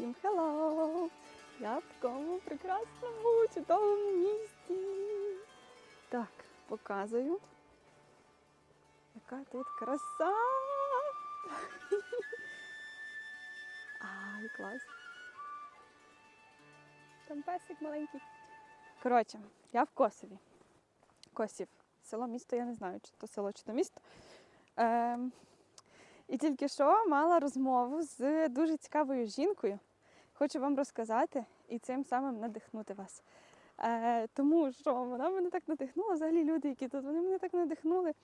Всім hello! Я в такому прекрасному, чудовому місті. Так, показую. Яка тут краса! Ай, клас! Там песик маленький. Коротше, я в Косові. Косів. Село, місто, я не знаю, чи то село, чи то місто. Ем, і тільки що мала розмову з дуже цікавою жінкою. Хочу вам розказати і цим самим надихнути вас. Е, тому що вона мене так надихнула, взагалі люди, які тут, вони мене так надихнули.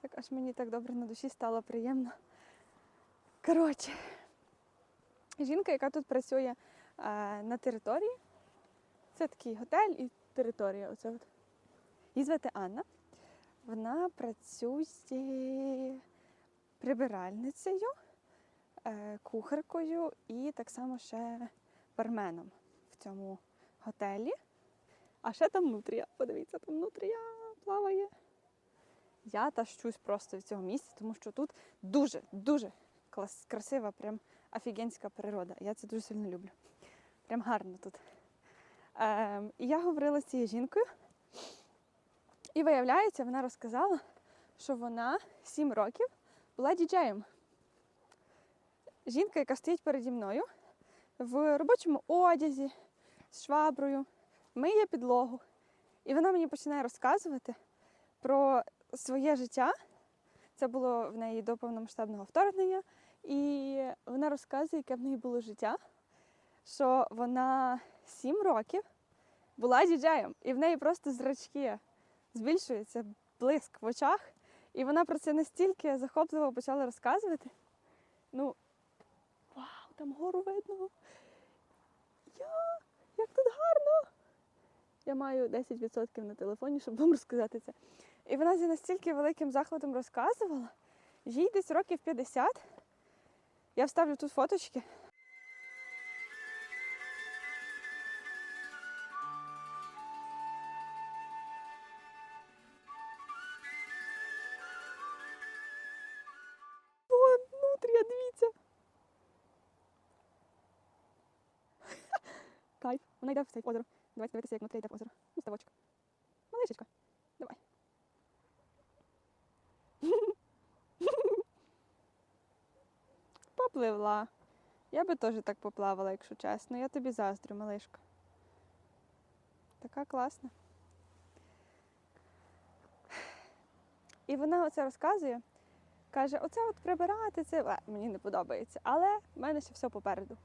Так аж мені так добре на душі стало приємно. Коротше, жінка, яка тут працює е, на території, це такий готель і територія. Оце от. Її звати Анна. Вона працює прибиральницею, е, кухаркою і так само ще барменом в цьому готелі. А ще там нутрія. Подивіться, там нутрія плаває. Я тащусь просто від цього місця, тому що тут дуже, дуже клас, красива, прям офігенська природа. Я це дуже сильно люблю. Прям гарно тут. Ем, і я говорила з цією жінкою, і виявляється, вона розказала, що вона 7 років була діджеєм. Жінка, яка стоїть переді мною в робочому одязі з шваброю, миє підлогу. І вона мені починає розказувати про своє життя. Це було в неї до повномасштабного вторгнення. І вона розказує, яке в неї було життя, що вона 7 років була діджеєм, і в неї просто зрачки збільшуються, блиск в очах. І вона про це настільки захопливо почала розказувати. Ну, там гору видно. Я, як тут гарно! Я маю 10% на телефоні, щоб вам розказати це. І вона зі настільки великим захватом розказувала. Їй десь років 50. Я вставлю тут фоточки. Вона йде в цей озеро. Давайте дивитися, як нутрія йде в озеро. Ну, ставочка. Малишечка. Давай. Попливла. Я би теж так поплавала, якщо чесно. Я тобі заздрю, малишка. Така класна. І вона оце розказує. Каже, оце от прибирати, це е, мені не подобається. Але в мене ще все попереду.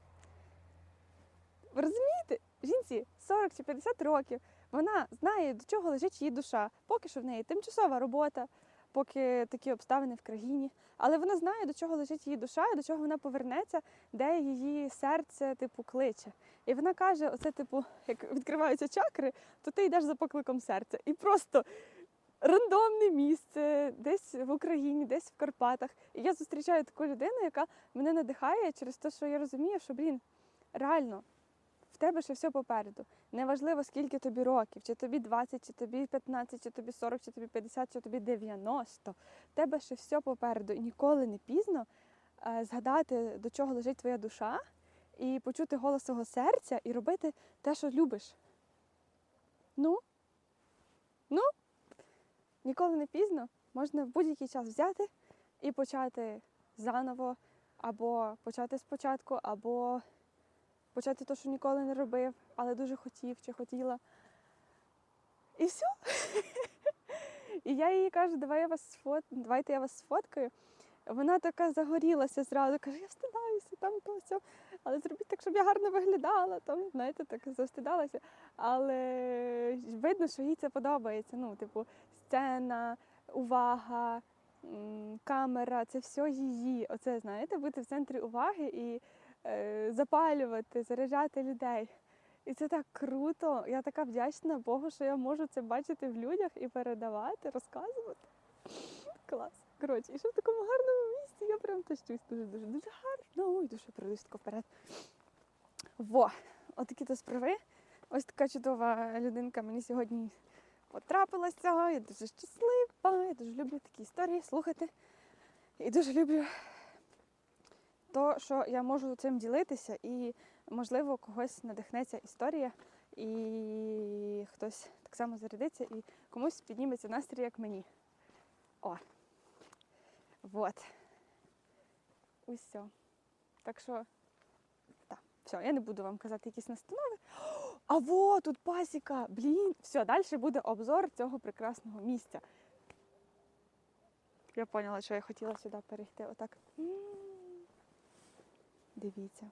Ви розумієте? Жінці 40 чи 50 років, вона знає, до чого лежить її душа. Поки що в неї тимчасова робота, поки такі обставини в країні. Але вона знає, до чого лежить її душа і до чого вона повернеться, де її серце, типу, кличе. І вона каже: оце, типу, як відкриваються чакри, то ти йдеш за покликом серця. І просто рандомне місце, десь в Україні, десь в Карпатах. І я зустрічаю таку людину, яка мене надихає через те, що я розумію, що, блін, реально. В тебе ще все попереду. Неважливо, скільки тобі років, чи тобі 20, чи тобі 15, чи тобі 40, чи тобі 50, чи тобі 90. В тебе ще все попереду. І ніколи не пізно е, згадати, до чого лежить твоя душа, і почути голос свого серця, і робити те, що любиш. Ну, ну, ніколи не пізно. Можна в будь-який час взяти і почати заново, або почати спочатку, або почати те, що ніколи не робив, але дуже хотів чи хотіла. І все. І я їй кажу, давай я вас сфот... давайте я вас сфоткаю. Вона така загорілася зразу, каже, я встидаюся, там то все. Але зробіть так, щоб я гарно виглядала. Там, знаєте, так завстидалася. Але видно, що їй це подобається. Ну, типу, сцена, увага, камера це все її. Оце, знаєте, бути в центрі уваги і запалювати, заряджати людей. І це так круто. Я така вдячна Богу, що я можу це бачити в людях і передавати, розказувати. Клас. Коротше, і що в такому гарному місці, я прям тащусь дуже-дуже дуже гарно. Ой, пройдусь тако вперед. Во, отакі то справи. Ось така чудова людинка мені сьогодні потрапилася. Я дуже щаслива. Я дуже люблю такі історії слухати. І дуже люблю то, що я можу цим ділитися і можливо, когось надихнеться історія, і хтось так само зарядиться, і комусь підніметься настрій, як мені. О. Вот. Усе. Так що, так, все, я не буду вам казати якісь настанови. А во, тут пасіка! Блін, все, далі буде обзор цього прекрасного місця. Я поняла, що я хотіла сюди перейти. Отак. Дивіться.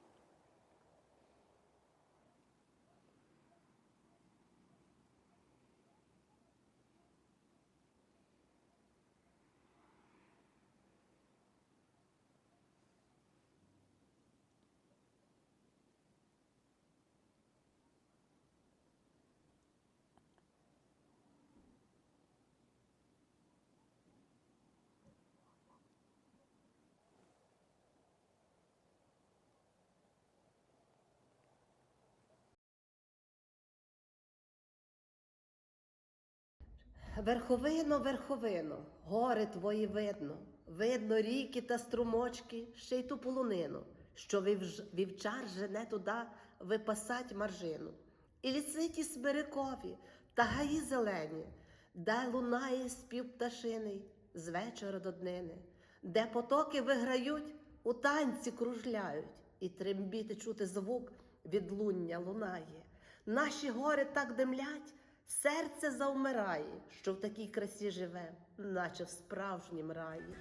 Верховино, верховино, гори твої видно, видно ріки та струмочки, ще й ту полонину, що вівчар жене туди випасать маржину. І ліситі смирикові та гаї зелені, де лунає спів пташиний з вечора до днини, де потоки виграють, у танці кружляють, і трембіти чути звук від луння лунає. Наші гори так димлять, серце завмирає, що в такій красі живе, наче в справжнім раї.